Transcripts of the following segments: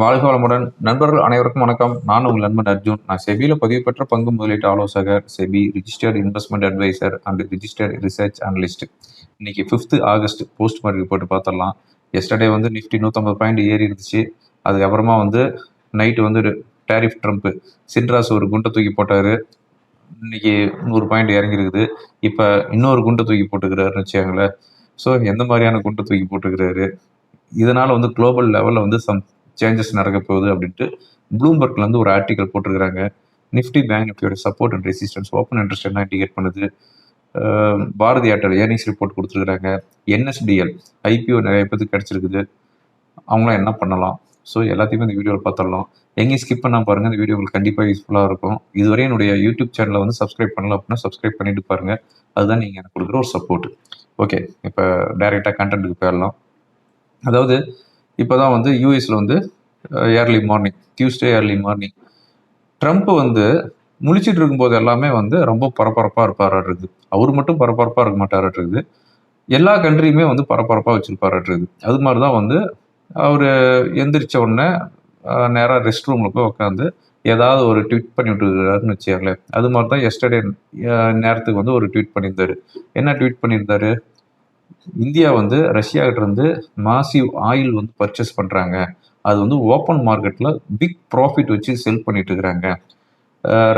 வாழ்க வளமுடன் நண்பர்கள் அனைவருக்கும் வணக்கம். நான் உங்கள் நண்பன் அர்ஜுன். நான் செபியில் பதிவு பெற்ற பங்கு முதலீட்டு ஆலோசகர் SEBI registered investment advisor and registered research analyst இன்னைக்கு ஃபிஃப்த் ஆகஸ்ட். போஸ்ட் மார்க்கெட் போட்டு பார்த்துடலாம் எஸ்டர்டே வந்து நிஃப்டி நூற்றம்பது பாயிண்ட் ஏறி இருந்துச்சு. அதுக்கப்புறமா வந்து நைட்டு வந்து டேரிஃப் ட்ரம்ப் சின்ராஸ் ஒரு குண்டை தூக்கி போட்டார். இன்னைக்கு நூறு பாயிண்ட் இறங்கிருக்குது. இப்போ இன்னொரு குண்டை தூக்கி போட்டுக்கிறாருன்னு வச்சுக்கோங்களேன். ஸோ எந்த மாதிரியான குண்டை தூக்கி போட்டுக்கிறாரு? இதனால் வந்து குளோபல் லெவலில் வந்து சம் சேஞ்சஸ் நடக்க போகுது அப்படின்ட்டு ப்ளூம்பர்க்லேருந்து ஒரு ஆர்டிக்கல் போட்டிருக்கிறாங்க. நிஃப்டி பேங்க் நிஃப்டியோட support and resistance open interest என்ன இண்டிகேட் பண்ணுது? பாரதி ஏர்டெல் ஏர்னிங்ஸ் ரிப்போர்ட் கொடுத்துருக்காங்க என்எஸ்டிஎல் ஐபிஓ நிறைய பேருக்கு கிடச்சிருக்குது. அவங்களாம் என்ன பண்ணலாம்? ஸோ எல்லாத்தையுமே இந்த வீடியோவில் பார்த்துடலாம். எங்கேயும் ஸ்கிப் பண்ணால் பாருங்கள் இந்த வீடியோ உங்களுக்கு கண்டிப்பாக யூஸ்ஃபுல்லாக இருக்கும். இதுவரை என்னுடைய யூடியூப் சேனலை வந்து சப்ஸ்கிரைப் பண்ணல அப்படின்னா சப்ஸ்கிரைப் பண்ணிட்டு பாருங்கள் அதுதான் நீங்கள் எனக்கு கொடுக்குற ஒரு சப்போர்ட் ஓகே இப்போ டைரெக்டாக கண்டென்ட்டுக்கு போயிடலாம். அதாவது இப்போ தான் வந்து யூஎஸில் வந்து early morning Tuesday early morning Trump வந்து முழிச்சிட்டு இருக்கும்போது எல்லாமே வந்து ரொம்ப பரபரப்பாக இருப்பாராட்டுருது அவர் மட்டும் பரபரப்பாக இருக்க மாட்டாராட்டுருது எல்லா கண்ட்ரியுமே வந்து பரபரப்பாக வச்சிருப்பாராட்டுருது அது மாதிரி தான் வந்து அவர் எந்திரிச்ச உடனே நேராக ரெஸ்ட் ரூமில் போய் உட்காந்து ஏதாவது ஒரு ட்வீட் பண்ணிவிட்டு விட்டுருக்காருன்னு வச்சுக்கோங்களேன். அது மாதிரி தான் எஸ்டர்டே நேரத்துக்கு வந்து ஒரு ட்வீட் பண்ணியிருந்தாரு. என்ன ட்வீட் பண்ணியிருந்தாரு? இந்தியா வந்து ரஷ்யாகிட்ட இருந்து மாசிவ் ஆயில் வந்து பர்ச்சேஸ் பண்ணுறாங்க அது வந்து ஓப்பன் மார்க்கெட்டில் பிக் ப்ராஃபிட் வச்சு செல் பண்ணிட்டு இருக்கிறாங்க.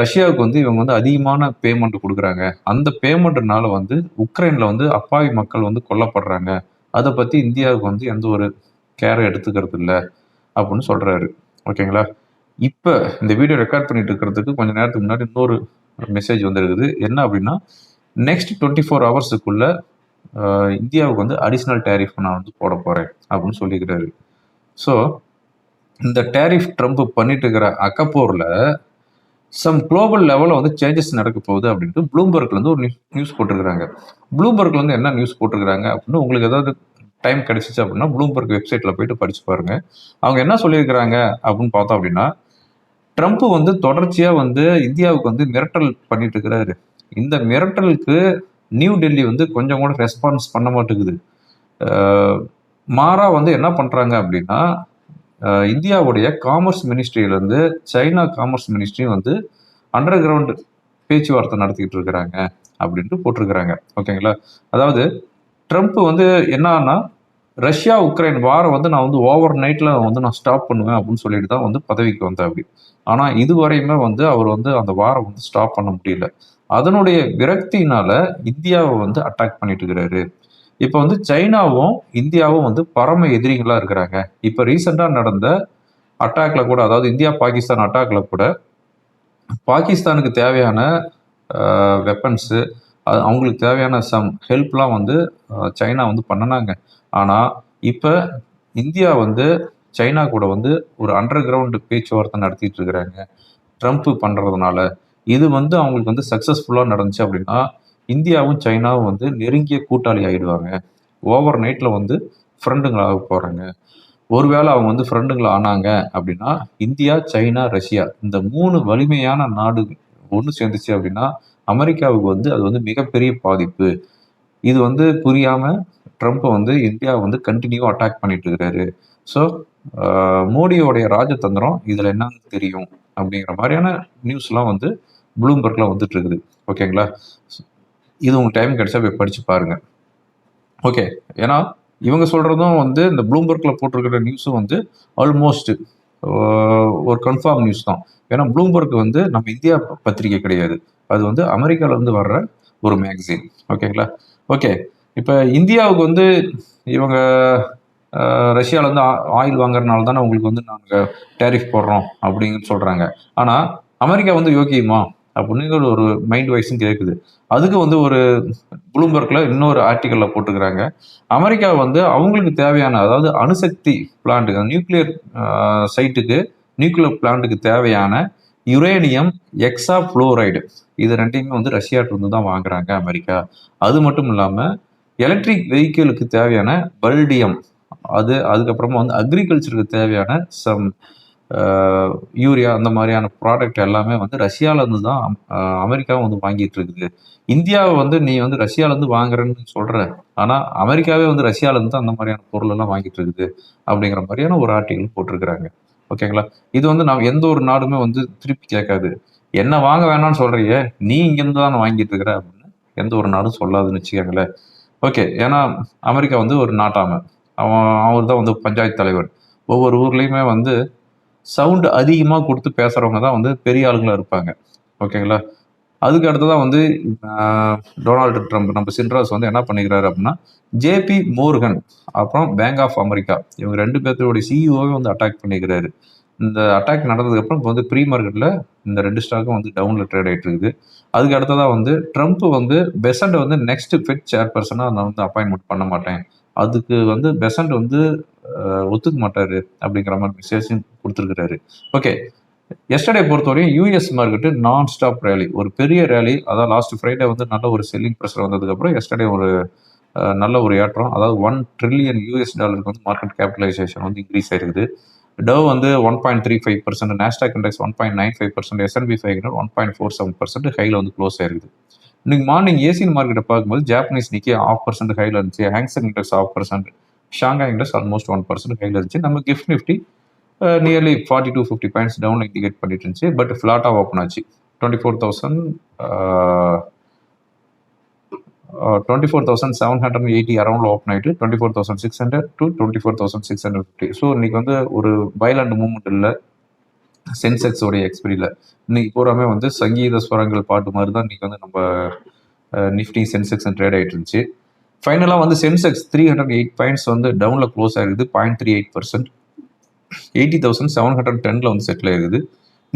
ரஷ்யாவுக்கு வந்து இவங்க வந்து அதிகமான பேமெண்ட் கொடுக்குறாங்க. அந்த பேமெண்ட்னால வந்து உக்ரைனில் வந்து அப்பாவி மக்கள் வந்து கொல்லப்படுறாங்க. அதை பற்றி இந்தியாவுக்கு வந்து எந்த ஒரு கேரை எடுத்துக்கிறது இல்லை அப்படின்னு சொல்கிறாரு ஓகேங்களா? இப்போ இந்த வீடியோ ரெக்கார்ட் பண்ணிட்டு இருக்கிறதுக்கு கொஞ்சம் நேரத்துக்கு முன்னாடி இன்னொரு மெசேஜ் வந்துருக்குது. என்ன அப்படின்னா நெக்ஸ்ட் டுவெண்ட்டி ஃபோர் ஹவர்ஸுக்குள்ள இந்தியாவுக்கு வந்து அடிஷ்னல் டேரிஃப் நான் வந்து போட போகிறேன் அப்படின்னு சொல்லிக்கிறாரு. ஸோ இந்த டேரிஃப் ட்ரம்ப் பண்ணிட்டு இருக்கிற அக்கப்போரில் சம் குளோபல் லெவலில் வந்து சேஞ்சஸ் நடக்க போகுது அப்படின்ட்டு ப்ளூம்பர்க்ல இருந்து ஒரு நியூஸ் போட்டிருக்கிறாங்க. ப்ளூம்பர்க்லேருந்து என்ன நியூஸ் போட்டிருக்கிறாங்க அப்படின்னு உங்களுக்கு ஏதாவது டைம் கிடைச்சிச்சு அப்படின்னா ப்ளூம்பர்க் வெப்சைட்டில் போயிட்டு படிச்சு பாருங்க. அவங்க என்ன சொல்லியிருக்கிறாங்க அப்படின்னு பார்த்தோம் அப்படின்னா ட்ரம்ப் வந்து தொடர்ச்சியாக வந்து இந்தியாவுக்கு வந்து மிரட்டல் பண்ணிட்டு இருக்கிறாரு இந்த மிரட்டலுக்கு நியூ டெல்லி வந்து கொஞ்சம் கூட ரெஸ்பான்ஸ் பண்ண மாட்டேங்குது. மாறா வந்து என்ன பண்ணுறாங்க அப்படின்னா இந்தியாவுடைய காமர்ஸ் மினிஸ்ட்ரியிலேருந்து சைனா காமர்ஸ் மினிஸ்ட்ரி வந்து அண்டர் கிரவுண்ட் பேச்சுவார்த்தை நடத்திக்கிட்டு இருக்கிறாங்க அப்படின்ட்டு போட்டிருக்கிறாங்க. ஓகேங்களா? அதாவது ட்ரம்ப் வந்து என்னன்னா ரஷ்யா உக்ரைன் வாரம் வந்து நான் வந்து ஓவர் நைட்டில் வந்து நான் ஸ்டாப் பண்ணுவேன் அப்படின்னு சொல்லிட்டு தான் வந்து பதவிக்கு வந்தேன் அப்படி ஆனால் இதுவரையுமே வந்து அவர் வந்து அந்த வாரம் வந்து ஸ்டாப் பண்ண முடியல. அதனுடைய விரக்தியினால இந்தியாவை வந்து அட்டாக் பண்ணிட்டு இருக்கிறாரு. இப்போ வந்து சைனாவும் இந்தியாவும் வந்து பரம எதிரிகளாக இருக்கிறாங்க. இப்போ ரீசெண்டாக நடந்த அட்டாக்ல கூட அதாவது இந்தியா பாகிஸ்தான் அட்டாக்ல கூட பாகிஸ்தானுக்கு தேவையான வெப்பன்ஸு அவங்களுக்கு தேவையான சம் ஹெல்ப்லாம் வந்து சைனா வந்து பண்ணினாங்க. ஆனால் இப்போ இந்தியா வந்து சைனா கூட வந்து ஒரு அண்டர் கிரவுண்டு பேச்சுவார்த்தை நடத்திட்டு இருக்கிறாங்க. ட்ரம்ப் பண்ணுறதுனால இது வந்து அவங்களுக்கு வந்து சக்ஸஸ்ஃபுல்லாக நடந்துச்சு அப்படின்னா இந்தியாவும் சைனாவும் வந்து நெருங்கிய கூட்டாளி ஆயிடுவாங்க. ஓவர் நைட்டில் வந்து ஃப்ரெண்டுங்களாக போகிறாங்க ஒருவேளை அவங்க வந்து ஃப்ரெண்டுங்களை ஆனாங்க அப்படின்னா இந்தியா சைனா ரஷ்யா இந்த மூணு வலிமையான நாடு ஒன்று சேர்ந்துச்சு அப்படின்னா அமெரிக்காவுக்கு வந்து அது வந்து மிகப்பெரிய பாதிப்பு. இது வந்து புரியாமல் ட்ரம்ப்பை வந்து இந்தியா வந்து கண்டினியூ அட்டாக் பண்ணிட்டு இருக்கிறாரு. ஸோ மோடியோடைய ராஜதந்திரம் இதில் என்னன்னு தெரியும் அப்படிங்கிற மாதிரியான நியூஸ்லாம் வந்து ப்ளூம்பர்க்கில் வந்துட்டு இருக்குது. ஓகேங்களா இது உங்களுக்கு டைம் கிடைச்சா போய் படிச்சு பாருங்கள் ஓகே ஏன்னா இவங்க சொல்கிறதும் வந்து இந்த ப்ளூம்பர்க்கில் போட்டிருக்கிற நியூஸும் வந்து ஆல்மோஸ்ட் ஒரு கன்ஃபார்ம் நியூஸ் தான். ஏன்னா ப்ளூம்பர்க் வந்து நம்ம இந்தியா பத்திரிகை கிடையாது. அது வந்து அமெரிக்காவிலேருந்து வர்ற ஒரு மேகசின் ஓகேங்களா ஓகே இப்போ இந்தியாவுக்கு வந்து இவங்க ரஷ்யாவிலேருந்து ஆயில் வாங்குறதுனால தானே உங்களுக்கு வந்து நாங்கள் டேரிஃப் போடுறோம் அப்படின்னு சொல்கிறாங்க ஆனால் அமெரிக்கா வந்து யோக்கியமா அப்படிங்கிற ஒரு மைண்ட் வைஸும் கேட்குது அதுக்கு வந்து ஒரு ப்ளூம்பர்க்ல இன்னொரு ஆர்டிக்கலில் போட்டுக்கிறாங்க அமெரிக்கா வந்து அவங்களுக்கு தேவையான அதாவது அணுசக்தி பிளான்ட்டுக்கு நியூக்ளியர் சைட்டுக்கு நியூக்ளியர் பிளான்ட்டுக்கு தேவையான யுரேனியம் எக்ஸா ஃப்ளோரைடு இது ரெண்டையுமே வந்து ரஷ்யாட்டிருந்து தான் வாங்குறாங்க அமெரிக்கா. அது மட்டும் இல்லாமல் எலக்ட்ரிக் வெஹிக்கிளுக்கு தேவையான பல்டியம் அது அதுக்கப்புறமா வந்து அக்ரிகல்ச்சருக்கு தேவையான சம் யூரியா அந்த மாதிரியான ப்ராடக்ட் எல்லாமே வந்து ரஷ்யாவிலேருந்து தான் அமெரிக்காவும் வந்து வாங்கிட்டு இருக்குது இந்தியாவை வந்து நீ வந்து ரஷ்யாவிலேருந்து வாங்குறேன்னு சொல்கிற ஆனால் அமெரிக்காவே வந்து ரஷ்யால இருந்து தான் அந்த மாதிரியான பொருள் எல்லாம் வாங்கிட்டு இருக்குது அப்படிங்கிற மாதிரியான ஒரு ஆர்டிகல் போட்டிருக்கிறாங்க. ஓகேங்களா? இது வந்து நான் எந்த ஒரு நாடுமே வந்து திருப்பி கேட்காது. என்ன வாங்க வேணாம்னு சொல்கிறீங்க நீ இங்கேருந்து தான் வாங்கிட்டு இருக்கிற அப்படின்னு எந்த ஒரு நாடும் சொல்லாதுன்னு வச்சுக்கோங்களேன். ஓகே ஏன்னா அமெரிக்கா வந்து ஒரு நாட்டாமை. அவன் அவர் தான் வந்து பஞ்சாயத்து தலைவர். ஒவ்வொரு ஊர்லேயுமே வந்து சவுண்டு அதிகமாக கொடுத்து பேசுகிறவங்க தான் வந்து பெரிய ஆளுங்களாக இருப்பாங்க. ஓகேங்களா? அதுக்கு அடுத்ததான் வந்து டொனால்டு ட்ரம்ப். நம்ம சின்ராஸ் வந்து என்ன பண்ணிக்கிறாரு அப்படின்னா ஜேபி மோர்கன் அப்புறம் பேங்க் ஆஃப் அமெரிக்கா இவங்க ரெண்டு பேர்த்தோடைய சிஇஓவே வந்து அட்டாக் பண்ணிக்கிறாரு. இந்த அட்டாக் நடந்ததுக்கப்புறம் இப்போ வந்து ப்ரீ மார்க்கெட்டில் இந்த ரெண்டு ஸ்டாக்கும் வந்து டவுனில் ட்ரேட் ஆகிட்டு இருக்குது. அதுக்கு அடுத்ததாக வந்து ட்ரம்ப் வந்து பெசண்ட் வந்து நெக்ஸ்ட் ஃபெட் சேர்பர்சனாக நான் வந்து அப்பாயின்மெண்ட் பண்ண மாட்டேன். அதுக்கு வந்து பெசண்ட் வந்து ஒத்துக்க மாட்டாரு அப்படிங்கிற மாதிரி மெசேஜும் கொடுத்துருக்கிறாரு. ஓகே எஸ்டர்டே பொறுத்தவரையும் யூஎஸ் மார்க்கெட்டு நான் ஸ்டாப் ரேலி ஒரு பெரிய ரேலி அதாவது லாஸ்ட் ஃப்ரைடே வந்து நல்ல ஒரு செல்லிங் ப்ரெஷர் வந்ததுக்கப்புறம் எஸ்டர்டே ஒரு நல்ல ஒரு ஏற்றம். அதாவது ஒன் ட்ரில்லியன் யூஎஸ் டாலருக்கு வந்து மார்க்கெட் கேபிட்டலைசேஷன் வந்து இன்க்ரீஸ் ஆயிருக்குது. டவ் வந்து one point three five percent Nasdaq index one point nine five percent S and P five hundred one point four seven percent ஹையில் வந்து க்ளோஸ் ஆயிருக்குது. இன்னைக்கு மார்னிங் ஏசியன் மார்க்கெட்டை பார்க்கும்போது ஜாப்பனீஸ் நிக்கி ஆஃப் பர்சன்ட் ஹையில் இருந்துச்சு. Hang Seng index half percent Shanghai index almost one percent ஹையில் இருந்துச்சு. நம்ம GIFT Nifty nearly forty to fifty points down indicate பண்ணிட்டு இருந்துச்சு. பட் ஃப்ளாட்டாக ஓப்பன் ஆச்சு. Twenty four thousand twenty four thousand seven hundred eighty அரௌண்டில் open ஆகிட்டு twenty four thousand six hundred to twenty four thousand six hundred fifty so இன்னைக்கு வந்து ஒரு violent movement இல்லை. சென்செக்ஸோடைய எக்ஸ்பீரியில் எக்ஸ்பிரியில் இன்னைக்கு பூராமே வந்து சங்கீத ஸ்வரங்கள் பாட்டு மாதிரி தான் இன்னைக்கு வந்து நம்ம நிஃப்டி சென்செக்ஸ் ட்ரேட் ஆகிட்டு இருந்துச்சு. ஃபைனலாக வந்து Sensex three hundred eight points வந்து டவுனில் க்ளோஸ் ஆகிருக்குது point three eight percent eighty thousand seven hundred டெனில் வந்து செட்டில் ஆயிருக்குது.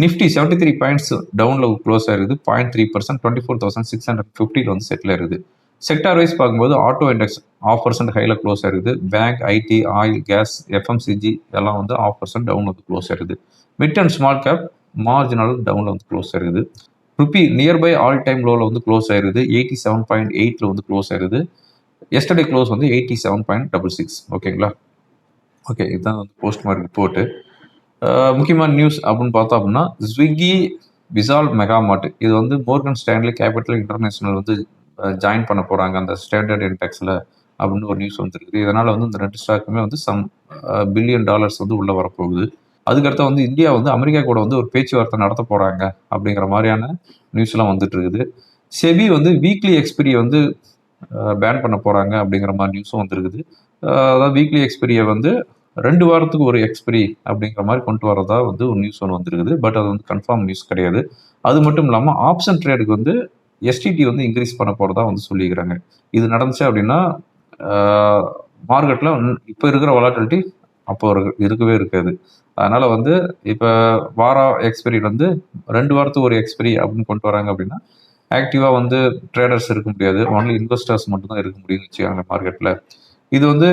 நிஃப்டி செவன்ட்டி த்ரீ பாயிண்ட்ஸ் டவுனில் க்ளோஸ் ஆயிருக்குது. Point three percent twenty four thousand six hundred ஃபிஃப்டியில் வந்து செட்டில் ஆயிருக்குது. செக்டார் வைஸ் பார்க்கும்போது ஆட்டோ இண்டெக்ஸ் ஆஃப் பர்சன்ட் ஹையில் க்ளோஸ் ஆயிருக்குது. Bank IT oil gas FMCG எல்லாம் வந்து ஆஃப் பர்சன்ட் டவுன் வந்து க்ளோஸ் ஆயிருக்குது. Mid and small cap marginal டவுனில் வந்து க்ளோஸ் ஆயிருக்குது. ருப்பி நியர்பை ஆல் டைம் லோவில் வந்து க்ளோஸ் ஆயிருக்குது. எயிட்டி செவன் பாயிண்ட் எயிட்டில் வந்து க்ளோஸ் ஆயிருக்குது. எஸ்டர்டே க்ளோஸ் வந்து eighty seven point double six ஓகேங்களா ஓகே இதுதான் வந்து போஸ்ட் மார்க் ரிப்போர்ட்டு முக்கியமான நியூஸ் அப்படின்னு பார்த்தோம் அப்படின்னா ஸ்விக்கி விசால் மெகாமார்ட் இது வந்து மோர்கன் ஸ்டான்லி கேபிட்டல் இன்டர்நேஷனல் வந்து ஜாயின் பண்ண போகிறாங்க அந்த ஸ்டாண்டர்ட் இன்டெக்ஸில் அப்படின்னு ஒரு நியூஸ் வந்துருக்குது. இதனால் வந்து இந்த ரெண்டு ஸ்டாக்குமே வந்து சம் பில்லியன் டாலர்ஸ் வந்து உள்ளே வரப்போகுது. அதுக்கடுத்து வந்து இந்தியா வந்து அமெரிக்கா கூட வந்து ஒரு பேச்சுவார்த்தை நடத்த போகிறாங்க அப்படிங்கிற மாதிரியான நியூஸ்லாம் வந்துட்டு இருக்குது. செபி வந்து வீக்லி எக்ஸ்பிரி வந்து பேன் பண்ண போகிறாங்க அப்படிங்கிற மாதிரி நியூஸும் வந்திருக்குது. அதாவது வீக்லி எக்ஸ்பிரியை வந்து ரெண்டு வாரத்துக்கு ஒரு எக்ஸ்பிரி அப்படிங்கிற மாதிரி கொண்டு வரதா வந்து ஒரு நியூஸ் ஒன்று வந்திருக்குது. பட் அது வந்து கன்ஃபார்ம் நியூஸ் கிடையாது. அது மட்டும் இல்லாமல் ஆப்ஷன் ட்ரேடுக்கு வந்து எஸ்டிடி வந்து இன்க்ரீஸ் பண்ண போகிறதா வந்து சொல்லியிருக்கிறாங்க. இது நடந்துச்சு அப்படின்னா மார்க்கெட்டில் இப்போ இருக்கிற வொலாட்டிலிட்டி அப்போ இருக்கவே இருக்காது. அதனால் வந்து இப்போ வார எக்ஸ்பெரி வந்து ரெண்டு வாரத்துக்கு ஒரு எக்ஸ்பெரி அப்படின்னு கொண்டு வராங்க அப்படின்னா ஆக்டிவாக வந்து ட்ரேடர்ஸ் இருக்க முடியாது. ஒன்லி இன்வெஸ்டர்ஸ் மட்டும்தான் இருக்க முடியும்னு வச்சுக்காங்க மார்க்கெட்டில் இது வந்து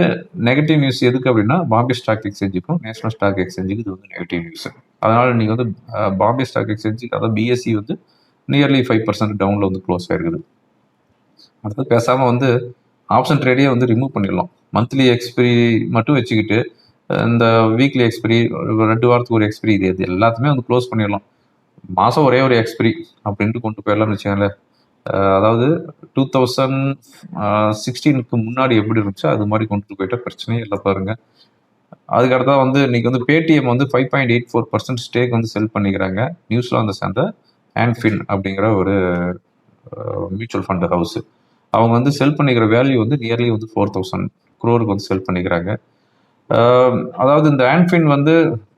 நெகட்டிவ் நியூஸ் எதுக்கு அப்படின்னா பாம்பே ஸ்டாக் எக்ஸ்சேஞ்சுக்கும் நேஷனல் ஸ்டாக் எக்ஸ்சேஞ்சுக்கு இது வந்து நெகட்டிவ் நியூஸ் அதனால் நீங்கள் வந்து பாம்பே ஸ்டாக் எக்ஸ்சேஞ்சுக்கு அதாவது பிஎஸ்சி வந்து நியர்லி ஃபைவ் பர்சன்ட் டவுனில் வந்து க்ளோஸ் ஆயிருக்குது. அடுத்து பேசாமல் வந்து ஆப்ஷன் ட்ரேடே வந்து ரிமூவ் பண்ணிடலாம். மந்த்லி எக்ஸ்பிரி மட்டும் வச்சுக்கிட்டு இந்த வீக்லி எக்ஸ்பிரி ரெண்டு வாரத்துக்கு ஒரு எக்ஸ்பிரி இது இது எல்லாத்தையுமே வந்து க்ளோஸ் பண்ணிடலாம். மாதம் ஒரே ஒரு எக்ஸ்பிரி அப்படின்ட்டு கொண்டு போயிடலாம்னு வச்சுக்கோங்களேன். அதாவது டூ தௌசண்ட் சிக்ஸ்டீனுக்கு முன்னாடி எப்படி இருந்துச்சோ அது மாதிரி கொண்டு போயிட்டா பிரச்சனையே இல்லை பாருங்கள் அதுக்கடுத்தா வந்து இன்னைக்கு வந்து பேடிஎம் வந்து five point eight four percent stake வந்து செல் பண்ணிக்கிறாங்க. நியூஸில் வந்து சேர்ந்த ஆன்ஃபின் அப்படிங்கிற ஒரு மியூச்சுவல் ஃபண்டு ஹவுஸு அவங்க வந்து செல் பண்ணிக்கிற வேல்யூ வந்து நியர்லி வந்து ஃபோர் தௌசண்ட் குரோருக்கு வந்து செல் பண்ணிக்கிறாங்க. அதாவது இந்த ஆன்ஃபின் வந்து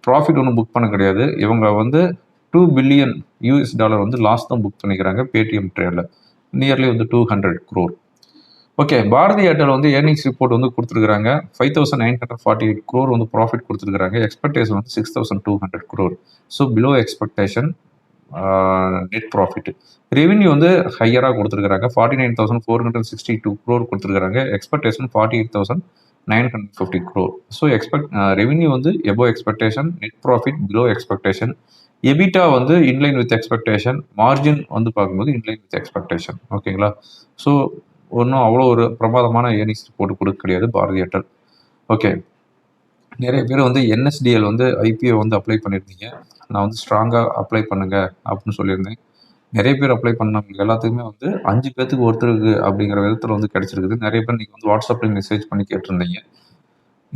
ப்ராஃபிட் ஒன்றும் புக் பண்ண கிடையாது. இவங்க வந்து டூ பில்லியன் யூஎஸ் டாலர் வந்து லாஸ் தான் புக் பண்ணிக்கிறாங்க பேடிஎம் ட்ரேடில் நியர்லி வந்து two hundred crore okay Bharti Airtel வந்து ஏர்னிங்ஸ் ரிப்போர்ட் வந்து கொடுத்துருக்காங்க five thousand nine hundred forty eight crore வந்து ப்ராஃபிட் கொடுத்துருக்காங்க எக்ஸ்பெக்டேஷன் வந்து six thousand two hundred crore so below expectation net profit revenue வந்து ஹையராக கொடுத்துருக்காங்க forty nine thousand four hundred sixty two crore கொடுத்துருக்காங்க expectation forty eight thousand nine hundred fifty crore so expect revenue வந்து above expectation net profit below expectation EBITDA வந்து in line with expectation margin வந்து பார்க்கும்போது inline with expectation ஓகேங்களா so ஒன்றும் அவ்வளோ ஒரு பிரமாதமான ஏர்னிங்ஸ் போட்டு கொடுக்க கிடையாது பாரதி ஏர்டெல். ஓகே நிறைய பேர் வந்து என்எஸ்டிஎல் வந்து ஐபிஓ வந்து அப்ளை பண்ணியிருந்தீங்க. நான் வந்து ஸ்ட்ராங்காக அப்ளை பண்ணுங்க அப்படின்னு சொல்லியிருந்தேன். நிறைய பேர் அப்ளை பண்ணவங்க எல்லாத்துக்குமே வந்து அஞ்சு பேர்த்துக்கு ஒருத்தருக்கு அப்படிங்கிற விதத்தில் வந்து கிடைச்சிருக்குது. நிறைய பேர் நீங்கள் வந்து வாட்ஸ்அப்பில் மெசேஜ் பண்ணி கேட்டிருந்தீங்க.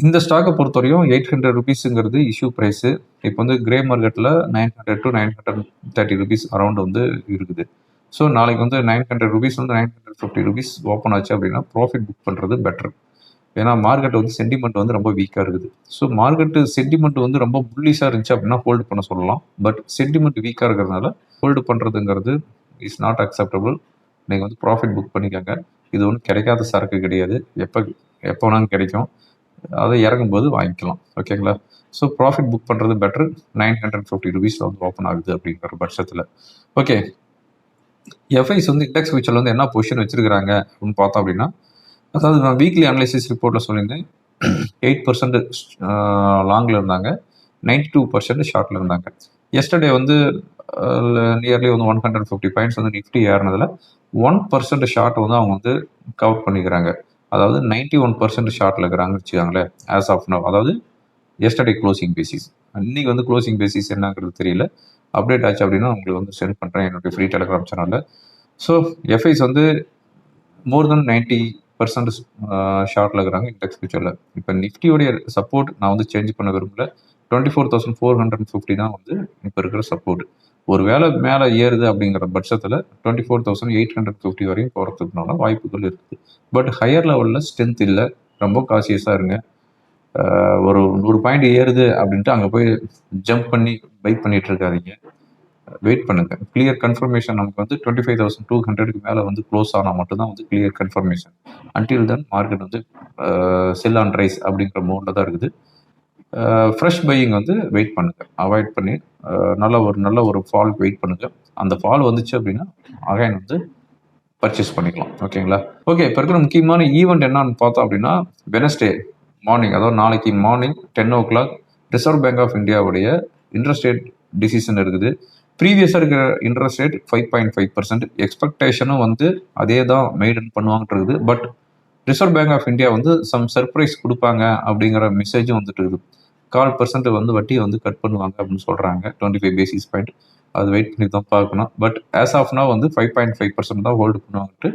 இந்த ஸ்டாக்கை பொறுத்தவரையும் எயிட் ஹண்ட்ரட் ருபீஸுங்கிறது இஷ்யூ ப்ரைஸு இப்போ வந்து கிரே மார்க்கெட்டில் nine hundred to nine hundred thirty rupees around வந்து இருக்குது. ஸோ நாளைக்கு வந்து நைன் ஹண்ட்ரட் ருபீஸ் வந்து nine hundred fifty rupees open ஆச்சு அப்படின்னா ப்ராஃபிட் புக் பண்ணுறது பெட்டர் ஏன்னா மார்க்கெட் வந்து சென்டிமெண்ட் வந்து ரொம்ப வீக்காக இருக்குது. ஸோ மார்க்கெட்டு சென்டிமெண்ட் வந்து ரொம்ப புல்லிஷாக இருந்துச்சு அப்படின்னா ஹோல்டு பண்ண சொல்லலாம். பட் சென்டிமெண்ட் வீக்காக இருக்கிறதுனால ஹோல்டு பண்ணுறதுங்கிறது இஸ் நாட் அக்செப்டபுள் நீங்கள் வந்து ப்ராஃபிட் புக் பண்ணிக்கோங்க. இது ஒன்றும் கிடைக்காத சரக்கு கிடையாது. எப்போ எப்போ வேணாலும் கிடைக்கும். அதை இறங்கும்போது வாங்கிக்கலாம் ஓகேங்களா? ஸோ ப்ராஃபிட் புக் பண்ணுறது பெட்டர் நைன் ஹண்ட்ரட் ஃபிஃப்டி ருபீஸில் வந்து ஓப்பன் ஆகுது அப்படிங்கிற பட்சத்தில். ஓகே எஃப்ஐஸ் வந்து இண்டெக்ஸ் ஃபியூச்சரில் வந்து என்ன பொசிஷன் வச்சிருக்கிறாங்க அப்படின்னு பார்த்தோம் அப்படின்னா அதாவது நான் வீக்லி அனலைசிஸ் ரிப்போர்ட்டில் சொல்லியிருந்தேன். எயிட் பர்சன்ட் லாங்கில் இருந்தாங்க. நைன்டி டூ பர்சன்ட் ஷார்ட்டில் இருந்தாங்க. எஸ்டர்டே வந்து நியர்லி வந்து ஒன் ஹண்ட்ரட் ஃபிஃப்டி பாயிண்ட்ஸ் வந்து நிஃப்டி ஏறினதில் ஒன் பர்சன்ட் ஷார்ட் வந்து அவங்க வந்து கவர் பண்ணிக்கிறாங்க. அதாவது நைன்டி ஒன் பர்சன்ட் ஷார்ட்டில் இருக்கிறாங்கன்னு வச்சுக்காங்களே ஆஸ் ஆஃப் நவ் அதாவது எஸ்டர்டே க்ளோசிங் பேசிஸ் இன்னைக்கு வந்து க்ளோசிங் பேசிஸ் என்னங்கிறது தெரியல. அப்டேட் ஆச்சு அப்படின்னா உங்களுக்கு வந்து சென்ட் பண்ணுறேன் என்னுடைய ஃப்ரீ டெலிகிராம் சேனலில் ஸோ எஃப்ஐஸ் வந்து மோர் தென் நைன்ட்டி பர்சன்ட் ஷார்ட்டில் இருக்கிறாங்க இண்டெக்ஸ் ஃபியூச்சரில் இப்போ நிஃப்டியோடைய சப்போர்ட் நான் வந்து சேஞ்ச் பண்ண விரும்பல. Twenty four thousand four hundred fifty தான் வந்து இப்போ இருக்கிற சப்போர்ட் ஒரு வேலை மேலே ஏறுது அப்படிங்கிற பட்சத்தில் twenty four thousand eight hundred fifty வரையும் போகிறதுக்குனால வாய்ப்புகள் இருக்குது. பட் ஹையர் லெவலில் ஸ்ட்ரென்த் இல்லை. ரொம்ப காசியஸாக இருங்க. ஒரு நூறு பாயிண்ட் ஏறுது அப்படின்ட்டு அங்கே போய் ஜம்ப் பண்ணி பைக் பண்ணிட்டு இருக்காதிங்க. வெயிட் பண்ணுங்க. கிளியர் கன்ஃபர்மேஷன் நமக்கு வந்து டுவெண்ட்டி ஃபைவ் தௌசண்ட் டூ ஹண்ட்ரடுக்கு மேலே வந்து க்ளோஸ் ஆனால் மட்டும்தான் வந்து clear confirmation until then market வந்து செல் ஆன் ரைஸ் அப்படிங்கிற மோடில் தான் இருக்குது. ஃப்ரெஷ் பையிங் வந்து வெயிட் பண்ணுங்க. அவாய்ட் பண்ணி நல்ல ஒரு நல்ல ஒரு ஃபால் வெயிட் பண்ணுங்க. அந்த ஃபால் வந்துச்சு அப்படின்னா அகைன் வந்து பர்ச்சேஸ் பண்ணிக்கலாம். ஓகேங்களா ஓகே இப்போ இருக்கிற முக்கியமான ஈவெண்ட் என்னன்னு பார்த்தோம் அப்படின்னா வெனஸ்டே மார்னிங் அதாவது நாளைக்கு morning ten o'clock Reserve Bank of இந்தியாவுடைய இன்ட்ரெஸ்ட் ரேட் டிசிஷன் இருக்குது. ப்ரீவியஸாக இருக்கிற interest rate five point five percent எக்ஸ்பெக்டேஷனும் வந்து அதே தான் மெயின்டைன் பண்ணுவாங்கட்டு இருக்குது but Reserve Bank of India வந்து சம் சர்ப்ரைஸ் கொடுப்பாங்க அப்படிங்கிற மெசேஜும் வந்துட்டு இருக்கு. கால் பர்சன்ட் வந்து வட்டியை வந்து கட் பண்ணுவாங்க அப்படின்னு சொல்கிறாங்க டுவெண்ட்டி ஃபைவ் பேசிஸ் பாயிண்ட் அது வெயிட் பண்ணி தான் பார்க்கணும். பட் ஆஸ் ஆஃப் வந்து ஃபைவ் பாயிண்ட் ஃபைவ் பர்சன்ட் தான் ஹோல்டு பண்ணுவாங்கட்டு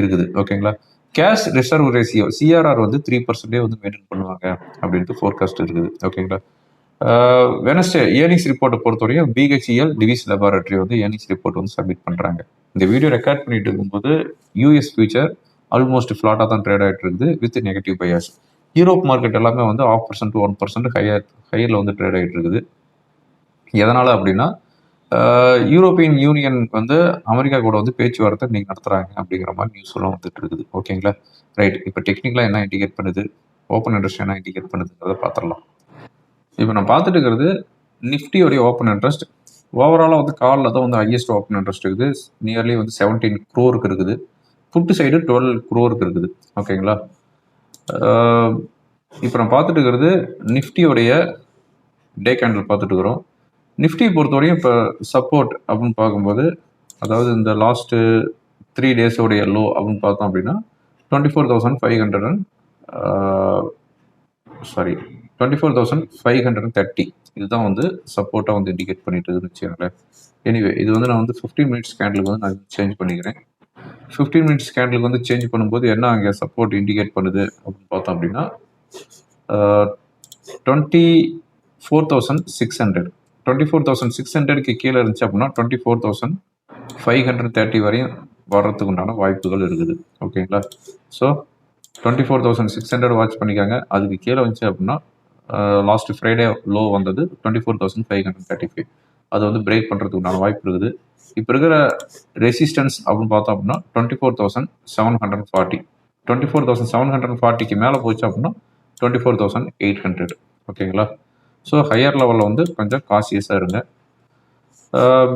இருக்குது. ஓகேங்களா கேஷ் ரிசர்வ் ரேசியோ சிஆர்ஆர் வந்து த்ரீ பர்சன்டே வந்து மெயின்டைன் பண்ணுவாங்க அப்படின்ட்டு ஃபோர்காஸ்ட் இருக்குது. ஓகேங்களா வெனஸ்டே ஏர்னிங்ஸ் ரிப்போர்ட்டை பொறுத்தவரையும் பிஹெச்இஎல் டிவிஸ் லெபார்டரி வந்து ஏர்னிங்ஸ் ரிப்போர்ட் வந்து சப்மிட் பண்ணுறாங்க இந்த வீடியோ ரெக்கார்ட் பண்ணிட்டு இருக்கும்போது யூஎஸ் ஃபியூச்சர் ஆல்மோஸ்ட் ஃப்ளாட்டாக தான் ட்ரேட் ஆகிட்டு இருக்குது with negative buyers Europe market எல்லாமே வந்து half percent one percent higher ஹையரில் வந்து ட்ரேட் ஆகிட்டு இருக்குது. எதனால் அப்படின்னா யூரோப்பியன் யூனியன் வந்து அமெரிக்கா கூட வந்து பேச்சுவார்த்தை நீங்கள் நடத்துகிறாங்க அப்படிங்கிற மாதிரி நியூஸ் எல்லாம் வந்துட்டு இருக்குது. ஓகேங்களா ரைட் இப்போ டெக்னிக்கலாக என்ன இண்டிகேட் பண்ணுது? ஓப்பன் இன்ட்ரெஸ்ட் என்ன இண்டிகேட் பண்ணுதுங்கிறத பார்த்துடலாம். இப்போ நான் பார்த்துட்டு இருக்கிறது நிஃப்டியோடைய ஓப்பன் இன்ட்ரெஸ்ட் ஓவராலாக வந்து காலில் தான் வந்து ஹையஸ்ட் ஓப்பன் இன்ட்ரெஸ்ட் இருக்குது. நியர்லி வந்து செவன்டீன் க்ரோருக்கு இருக்குது. ஃபுட்டு சைடு டுவெல் குரோருக்கு இருக்குது. ஓகேங்களா இப்போ நான் பார்த்துட்டு இருக்கிறது நிஃப்டியோடைய டே கேண்டில் பார்த்துட்டு இருக்கிறோம். நிஃப்டி பொறுத்தவரையும் இப்போ சப்போர்ட் அப்படின்னு பார்க்கும்போது அதாவது இந்த லாஸ்ட்டு த்ரீ டேஸோடைய லோ அப்படின்னு பார்த்தோம் அப்படின்னா twenty four thousand five hundred and sorry twenty four thousand five hundred and thirty இதுதான் வந்து சப்போர்ட்டாக வந்து இண்டிகேட் பண்ணிட்டு இருந்துச்சு எனிவே இது வந்து நான் வந்து ஃபிஃப்டீன் மினிட்ஸ் கேண்டிலுக்கு வந்து நான் சேஞ்ச் பண்ணிக்கிறேன். ஃபிஃப்டீன் மினிட்ஸ் கேண்டிலுக்கு வந்து சேஞ்ச் பண்ணும்போது என்ன அங்கே சப்போர்ட் இண்டிகேட் பண்ணுது அப்படின்னு பார்த்தோம் அப்படின்னா twenty four thousand six hundred twenty four thousand six ஹண்ட்ரடுக்கு கீழே இருந்துச்சு அப்படின்னா twenty four thousand five hundred thirty வரையும் வர்றதுக்கு உண்டான வாய்ப்புகள் இருக்குது. ஓகேங்களா so twenty four thousand six hundred watch பண்ணிக்காங்க. அதுக்கு கீழே வந்துச்சு அப்படின்னா லாஸ்ட் ஃப்ரைடே லோ வந்தது twenty four thousand five hundred thirty five அதை வந்து பிரேக் பண்ணுறதுக்கு உண்டான வாய்ப்பு இருக்குது. இப்போ இருக்கிற ரெசிஸ்டன்ஸ் அப்படின்னு பார்த்தோம் அப்படின்னா twenty four thousand seven hundred forty twenty four thousand seven hundred ஃபார்ட்டிக்கு மேலே போச்சு அப்படின்னா twenty four thousand eight hundred ஓகேங்களா ஸோ ஹையர் லெவலில் வந்து கொஞ்சம் காசியஸாக இருங்க.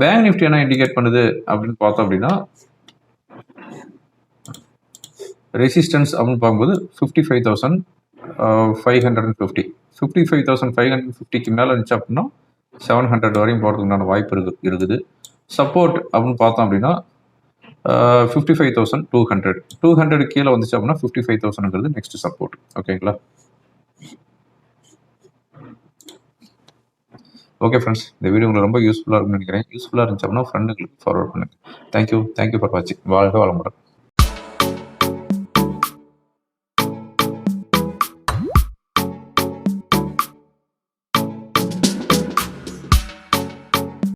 பேங்க் நிஃப்டி என்ன இண்டிகேட் பண்ணுது அப்படின்னு பார்த்தோம் அப்படின்னா ரெசிஸ்டன்ஸ் அப்படின்னு பார்க்கும்போது fifty five thousand five hundred and fifty fifty five thousand five hundred ஃபிஃப்டிக்கு மேலே இருந்துச்சு அப்படின்னா செவன் ஹண்ட்ரட் வரையும் போகிறதுக்குண்டான வாய்ப்பு இருக்கு இருக்குது. சப்போர்ட் அப்படின்னு பார்த்தோம் அப்படின்னா fifty five thousand two hundred two hundred கீழே வந்துச்சு அப்படின்னா ஃபிஃப்டி ஃபைவ் தௌசண்ட்ங்கிறது நெக்ஸ்ட் சப்போர்ட் ஓகேங்களா ஓகே ஃப்ரெண்ட்ஸ் இந்த வீடியோ உங்களுக்கு ரொம்ப யூஸ்ஃபுல்லாக இருக்கும்னு நினைக்கிறேன். யூஸ்ஃபுல்லாக இருந்துச்சு அப்படின்னா ஃப்ரெண்டுங்களுக்கு ஃபார்வர்ட் பண்ணுங்கள் thank you thank you for வாட்சிங் வாழ்க வளமுடன்.